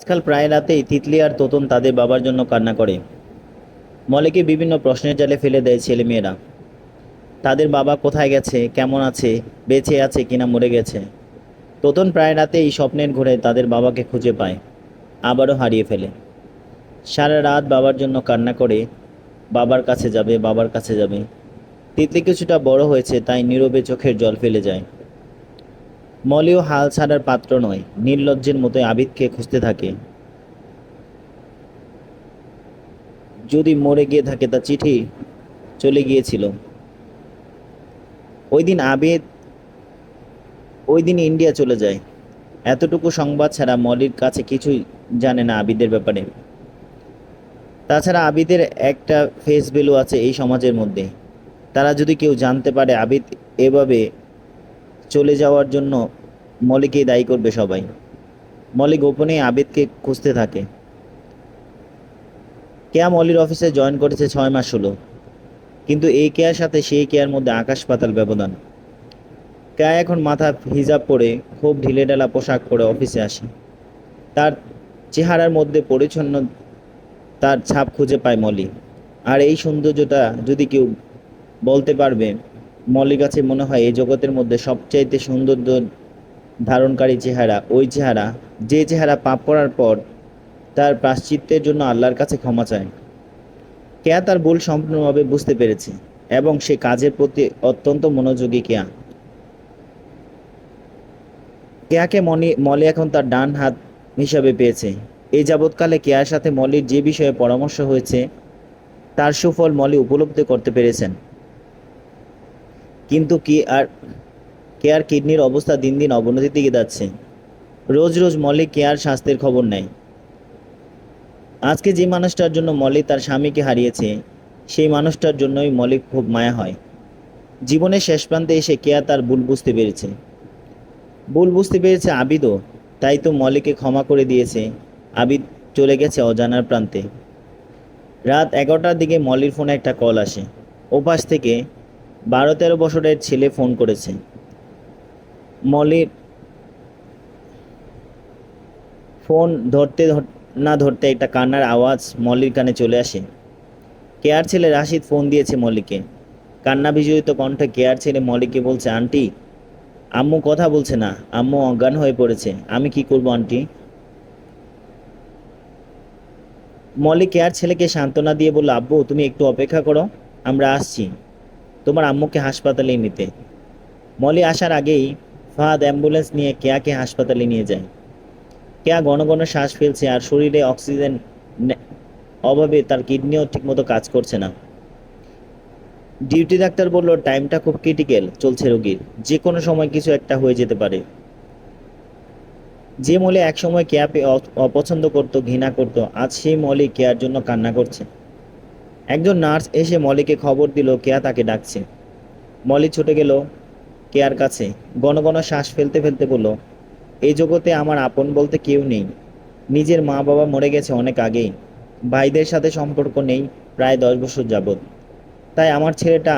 আজকাল প্রায় রাতেই তিতলি আর তোতন তাদের বাবার জন্য কান্না করে। মলেকে বিভিন্ন প্রশ্নের জালে ফেলে দেয় ছেলেমেয়েরা। তাদের বাবা কোথায় গেছে, কেমন আছে, বেঁচে আছে কিনা মরে গেছে। তোতন প্রায় রাতে এই স্বপ্নের ঘুরে তাদের বাবাকে খুঁজে পায়, আবারও হারিয়ে ফেলে। সারা রাত বাবার জন্য কান্না করে, বাবার কাছে যাবে, বাবার কাছে যাবে। তিতলি কিছুটা বড় হয়েছে, তাই নীরবে চোখের জল ফেলে যায়। মলিও হাল ছাড়ার পাত্র নয়, নির্লজ্জের মতো আবিদকে খুঁজতে থাকে। যদি মরে গিয়ে থাকে তা চিঠি চলে গিয়েছিল। ওই দিন আবিদ ওই দিন ইন্ডিয়া চলে যায়। এতটুকু সংবাদ ছাড়া মলির কাছে কিছুই জানে না আবিদের ব্যাপারে। তাছাড়া আবিদের একটা ফেস ভ্যালু আছে এই সমাজের মধ্যে। তারা যদি কেউ জানতে পারে আবিদ এভাবে চলে যাওয়ার জন্য মলিকেই দায়ী করবে সবাই। মলি গোপনে আবেদকে খুঁজতে থাকে। কেয়া মলির অফিসে জয়েন করেছে ছয় মাস হলো। কিন্তু এই কেয়ার সাথে সেই কেয়ার মধ্যে আকাশ পাতাল ব্যবধান। কেয়া এখন মাথা হিজাব পরে খুব ঢিলেঢালা পোশাক পরে অফিসে আসে। তার চেহারার মধ্যে পরিচ্ছন্ন তার ছাপ খুঁজে পায় মলি আর এই সৌন্দর্যটা যদি কেউ বলতে পারবে মলির কাছে মনে হয় এই জগতের মধ্যে সবচাইতে সৌন্দর্য ধারণকারী চেহারা, ওই চেহারা, যে চেহারা পাপ করার পর তার প্রাশ্চিত্যের জন্য আল্লাহর কাছে ক্ষমা চায়। কেয়া তার ভুল সম্পূর্ণভাবে বুঝতে পেরেছে এবং সে কাজের প্রতি অত্যন্ত মনোযোগী কেয়া। কেয়াকে মনি, মলি এখন তার ডান হাত হিসাবে পেয়েছে। এই যাবৎকালে কেয়ার সাথে মলির যে বিষয়ে পরামর্শ হয়েছে, তার সুফল মলি উপলব্ধি করতে পেরেছেন। কিন্তু কি আর কেয়ার কিডনির অবস্থা দিন দিন অবনতির দিকে যাচ্ছে। রোজ রোজ মলি কেয়ার স্বাস্থ্যের খবর নেয়। আজকে যে মানুষটার জন্য মলি তার স্বামীকে হারিয়েছে, সেই মানুষটার জন্যই মলিক খুব মায়া হয়। জীবনের শেষ প্রান্তে এসে কেয়া তার ভুল বুঝতে পেরেছে? ভুল বুঝতে পেরেছে আবিদও, তাই তো মলিকে ক্ষমা করে দিয়েছে। আবিদ চলে গেছে অজানার প্রান্তে। রাত এগারোটার দিকে মলির ফোনে একটা কল আসে। ওপাশ থেকে বারো তেরো বছরের ছেলে ফোন করেছে। মলির ফোন ধরতে না ধরতে একটা কান্নার আওয়াজ মল্লির কানে চলে আসে। কেয়ার ছেলে রাশিদ ফোন দিয়েছে মল্লিকে কান্না বিজড়িত কণ্ঠে কেয়ার ছেলে মল্লিকে বলছে, আন্টি, আম্মু কথা বলছে না। আম্মু অজ্ঞান হয়ে পড়েছে। আমি কি করব, আন্টি? মল্লি কেয়ার ছেলেকে সান্ত্বনা দিয়ে বলল, আব্বু, তুমি একটু অপেক্ষা করো। আমরা আসছি। তোমার আম্মুকে হাসপাতালে নিতে। মলি আসার আগেই ফাহাদ অ্যাম্বুলেন্স নিয়ে কেয়াকে হাসপাতালে নিয়ে যায়। কেয়া ঘন ঘন শ্বাস ফেলছে আর শরীরে অক্সিজেন অভাবে তার কিডনিও ঠিকমতো কাজ করছে না। ডিউটি ডাক্তার বলল, টাইমটা খুব ক্রিটিক্যাল, চলছে রোগীর। যে কোনো সময় কিছু একটা হয়ে যেতে পারে। যে মলে একসময় কেয়াপে অপছন্দ করত, ঘৃণা করত, আজ সেই মলে কেয়ার জন্য কান্না করছে। একজন নার্স এসে মলিকে খবর দিল, কেয়া তাকে ডাকছে। মলি ছুটে গেল কেয়ার কাছে। ঘন শ্বাস ফেলতে ফেলতে বলল, এই জগতে আমার আপন বলতে কেউ নেই। নিজের মা বাবা মরে গেছে অনেক আগেই। ভাইদের সাথে সম্পর্ক নেই প্রায় দশ বছর যাবৎ। তাই আমার ছেলেটা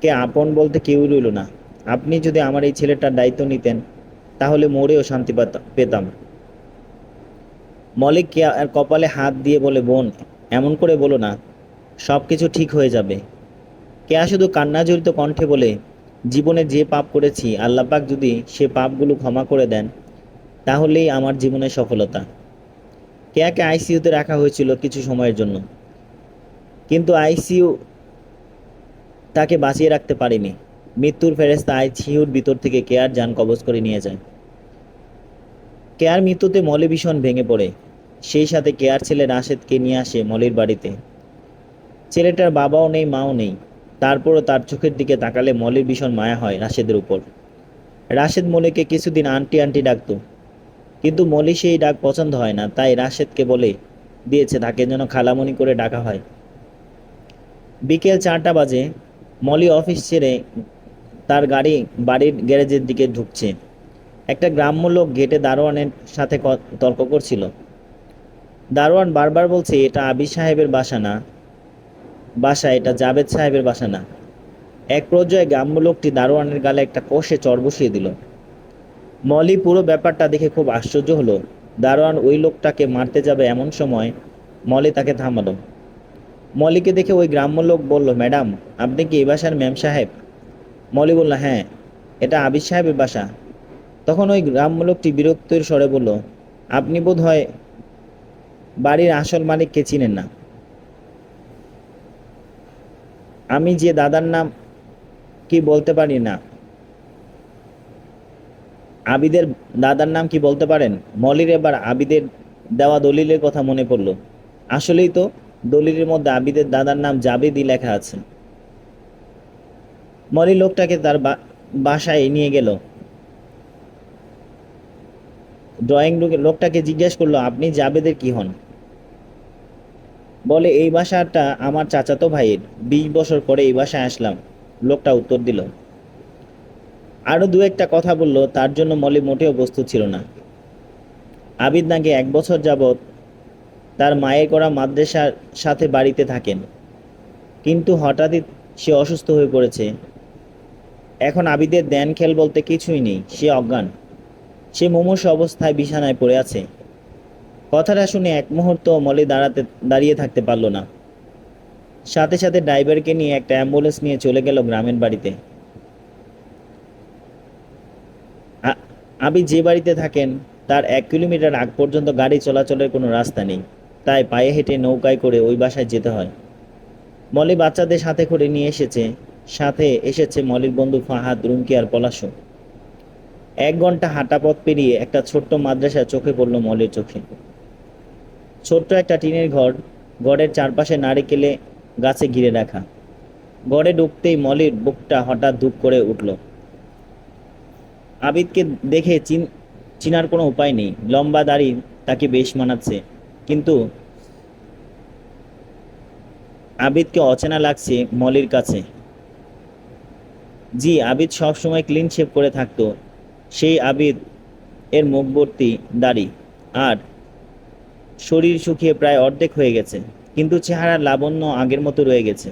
কে আপন বলতে কেউই রইল না। আপনি যদি আমার এই ছেলেটার দায়িত্ব নিতেন, তাহলে মরেও শান্তি পেতাম। মলিক কে আর কপালে হাত দিয়ে বলে, বোন, এমন করে বলো না। সব কিছু ঠিক হয়ে যাবে। কেয়া শুধু কান্না জড়িত কণ্ঠে বলে, জীবনে যে পাপ করেছি আল্লাপাক যদি সে পাপগুলো ক্ষমা করে দেন, তাহলেই আমার জীবনের সফলতা। কেয়াকে আইসিইউতে রাখা হয়েছিল কিছু সময়ের জন্য। কিন্তু আইসিইউ তাকে বাঁচিয়ে রাখতে পারেনি। মৃত্যুর ফেরেস্তা আইসিইউর ভিতর থেকে কেয়ার যান কবজ করে নিয়ে যায়। কেয়ার মৃত্যুতে মলে ভীষণ ভেঙে পড়ে। সেই সাথে কেয়ার ছেলে রাশেদকে নিয়ে আসে মলির বাড়িতে। ছেলেটার বাবাও নেই, মাও নেই। তারপরও তার চোখের দিকে তাকালে মলির ভীষণ মায়া হয় রাশেদের উপর। রাশেদ মলিকে কিছুদিন আন্টি আন্টি ডাকতো। কিন্তু মলি সেই ডাক পছন্দ হয় না, তাই রাশেদকে বলে দিয়েছে তাকে যেন খালামণি করে ডাকা হয়। বিকেল চারটা বাজে, মলি অফিস ছেড়ে তার গাড়ি, বাড়ির গ্যারেজের দিকে ঢুকছে। একটা গ্রাম্য লোক গেটে দারোয়ানের সাথে তর্ক করছিল। দারোয়ান বারবার বলছে, এটা আবির সাহেবের বাসা না বাসা এটা জাভেদ সাহেবের বাসা না। এক পর্যায়ে গ্রাম্য লোকটি দারোয়ানের গালে একটা কষে চর বসিয়ে দিল। মলি পুরো ব্যাপারটা দেখে খুব আশ্চর্য হলো। দারোয়ান ওই লোকটাকে মারতে যাবে এমন সময় মলি তাকে থামালো। মলিকে দেখে ওই গ্রাম্য লোক বলল, ম্যাডাম, আপনি কি এই বাসার ম্যাম সাহেব? মলি বলল হ্যাঁ এটা আবির সাহেবের বাসা। তখন ওই গ্রাম্য লোকটি বিরক্তির স্বরে বলল, আপনি বোধ হয় বাড়ির আসল মালিককে চিনেন না। আমি যে দাদার নাম কি বলতে পারি না? আবিদের দাদার নাম কি বলতে পারেন? মলির এবার আবিদের দেওয়া দলিলের কথা মনে পড়ল। আসলেই তো, দলিলের মধ্যে আবিদের দাদার নাম জাবেদি লেখা আছে। মলি লোকটাকে তার বাসায় নিয়ে গেল। ড্রয়িং রুমে লোকটাকে জিজ্ঞেস করল, আপনি জাবেদের কি হন? বলে, এই বাসাটা আমার চাচাতো ভাইয়ের। বিশ বছর পরে এই বাসায় আসলাম। লোকটা উত্তর দিল। আরও দু একটা কথা বলল, তার জন্য মলি মোটেও প্রস্তুত ছিল না। আবিদ নাকি এক বছর যাবৎ তার মায়ের করা মাদ্রাসার সাথে বাড়িতে থাকেন। কিন্তু হঠাৎই সে অসুস্থ হয়ে পড়েছে। এখন আবিদের দেন খেল বলতে কিছুই নেই, সে অজ্ঞান। সে মুমূর্ষ অবস্থায় বিছানায় পড়ে আছে। কথাটা শুনে এক মুহূর্ত মলি দাঁড়াতে, দাঁড়িয়ে থাকতে পারল না। সাথে সাথে ড্রাইভারকে নিয়ে একটা অ্যাম্বুলেন্স নিয়ে চলে গেল গ্রামের বাড়িতে। আ- আবি যে বাড়িতে থাকেন, তার এক কিলোমিটার আগ পর্যন্ত গাড়ি চলাচলের কোনো রাস্তা নেই। তাই পায়ে হেঁটে নৌকায় করে ওই বাসায় যেতে হয়। মলি বাচ্চাদের সাথে করে নিয়ে এসেছে, সাথে এসেছে মলির বন্ধু ফাহাদ, রুমকি আর পলাশও এক ঘণ্টা হাঁটা পথ পেরিয়ে একটা ছোট্ট মাদ্রাসা চোখে পড়ল মলের চোখে। ছোট্ট একটা টিনের ঘর ঘরের চারপাশে নারিকেলে গাছে ঘিরে রাখা। ঘরে ঢুকতেই মলির বুকটা হঠাৎ ধুপ করে উঠল। আবিদকে দেখে চিন চিনার কোনো উপায় নেই। লম্বা দাড়ি তাকে বেশ মানাচ্ছে। কিন্তু আবিদকে অচেনা লাগছে মলির কাছে। জি, আবিদ সবসময় ক্লিন শেভ করে থাকতো। সেই আবিদ এর মুখবর্তী দাড়ি। আর শরীর শুকিয়ে প্রায় অর্ধেক হয়ে গেছে, কিন্তু চেহারার লাবণ্য আগের মতো রয়ে গেছে।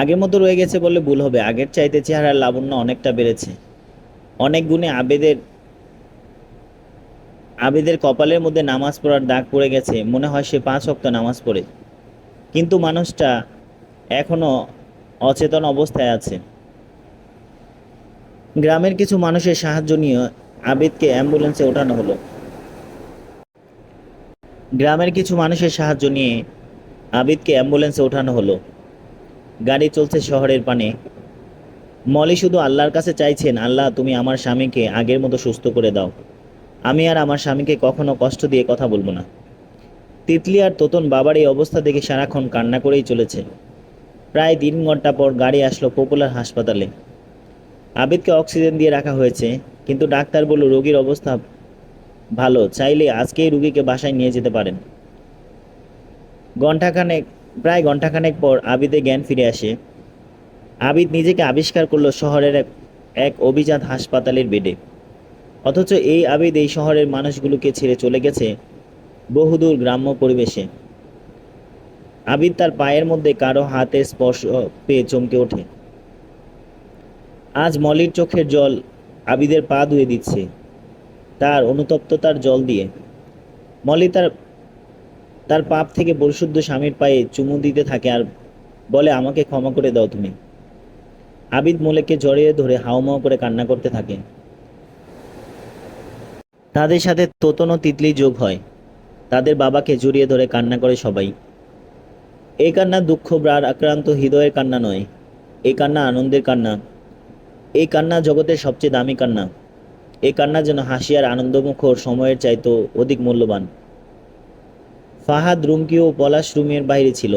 আগের মতো রয়ে গেছে বললে ভুল হবে, আগের চাইতে চেহারার লাবণ্য অনেকটা বেড়েছে। অনেক গুণে আবেদের আবেদের কপালের মধ্যে নামাজ পড়ার দাগ পড়ে গেছে, মনে হয় সে পাঁচ অক্ত নামাজ পড়ে। কিন্তু মানুষটা এখনও অচেতন অবস্থায় আছে। গ্রামের কিছু মানুষের সাহায্য নিয়ে আবিদকে অ্যাম্বুলেন্সে ওঠানো হলো। গ্রামের কিছু মানুষের সাহায্য নিয়ে আবিদকে অ্যাম্বুলেন্সে ওঠানো হলো। গাড়ি চলছে শহরের পানে। মলি শুধু আল্লাহর কাছে চাইছেন, আল্লাহ, তুমি আমার স্বামীকে আগের মতো সুস্থ করে দাও। আমি আর আমার স্বামীকে কখনো কষ্ট দিয়ে কথা বলব না। তিতলি আর তোতন বাবার এই অবস্থা দেখে সারাক্ষণ কান্না করেই চলেছে। প্রায় তিন ঘণ্টা পর গাড়ি আসলো পপুলার হাসপাতালে। আবিদকে অক্সিজেন দিয়ে রাখা হয়েছে। কিন্তু ডাক্তার বলল, রোগীর অবস্থা ভালো, চাইলে আজকেই রুগীকে বাসায় নিয়ে যেতে পারেন। ঘণ্টাখানেক, প্রায় ঘণ্টাখানেক পর আবিদে জ্ঞান ফিরে আসে। আবিদ নিজেকে আবিষ্কার করল শহরের এক এক অভিজাত হাসপাতালের বেডে। অথচ এই আবিদ এই শহরের মানুষগুলোকে ছেড়ে চলে গেছে বহুদূর গ্রাম্য পরিবেশে। আবিদ তার পায়ের মধ্যে কারও হাতে স্পর্শ পেয়ে চমকে ওঠে। আজ মলির চোখের জল আবিদের পা ধুয়ে দিচ্ছে। তার অনুতপ্ততার জল দিয়ে। মলি তার তার পাপ থেকে পরিশুদ্ধ স্বামীর পায়ে চুমু দিতে থাকে আর বলে, আমাকে ক্ষমা করে দাও তুমি। আবিদ মলেককে জড়িয়ে ধরে হাওমাও করে কান্না করতে থাকে। তাদের সাথে তোতন ও তিতলি যোগ হয়। তাদের বাবাকে জড়িয়ে ধরে কান্না করে সবাই। এই কান্না দুঃখ, ব্রার আক্রান্ত হৃদয়ের কান্না নয়। এই কান্না আনন্দের কান্না। এই কান্না জগতের সবচেয়ে দামি কান্না। এই কান্না যেন হাসি আর আনন্দমুখর সময়ের চাইতো অধিক মূল্যবান। ফাহাদ রুমকি ও পলাশ রুমের বাইরে ছিল।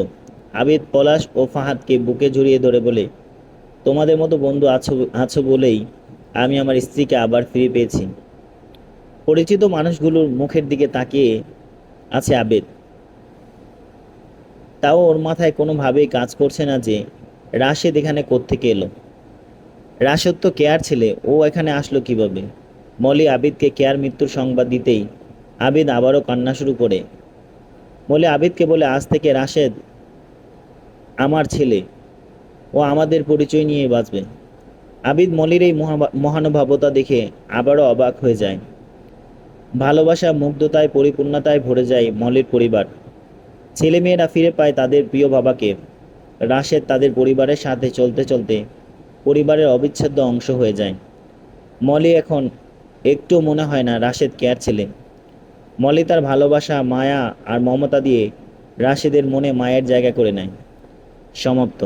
আবেদ, পলাশ ও ফাহাদকে বুকে জড়িয়ে ধরে বলে, তোমাদের মতো বন্ধু আছো আছো বলেই আমি আমার স্ত্রীকে আবার ফিরে পেয়েছি। পরিচিত মানুষগুলোর মুখের দিকে তাকিয়ে আছে আবেদ। তাও ওর মাথায় কোনোভাবেই কাজ করছে না যে রাশেদ এখানে কোত্থেকে এলো। রাশেদ তো কেয়ার ছেলে? ও এখানে আসলো কীভাবে? মলি আবিদকে কেয়ার মৃত্যুর সংবাদ দিতেই আবিদ আবারও কান্না শুরু করে। মলি আবিদকে বলে, আজ থেকে রাশেদ আমার ছেলে। ও আমাদের পরিচয় নিয়ে বাঁচবে। আবিদ মলির এই মহা- মহানুভবতা দেখে আবারও অবাক হয়ে যায়। ভালোবাসা, মুগ্ধতায়, পরিপূর্ণতায় ভরে যায় মলির পরিবার। ছেলেমেয়েরা ফিরে পায় তাদের প্রিয় বাবাকে। রাশেদ তাদের পরিবারের সাথে চলতে চলতে পরিবারের অবিচ্ছেদ্য অংশ হয়ে যায়। মলি এখন একটু মনে হয় না রাশেদ কেয়ার ছেলে। মলি তার ভালোবাসা, মায়া আর মমতা দিয়ে রাশেদের মনে মায়ের জায়গা করে নেয়। সমাপ্ত।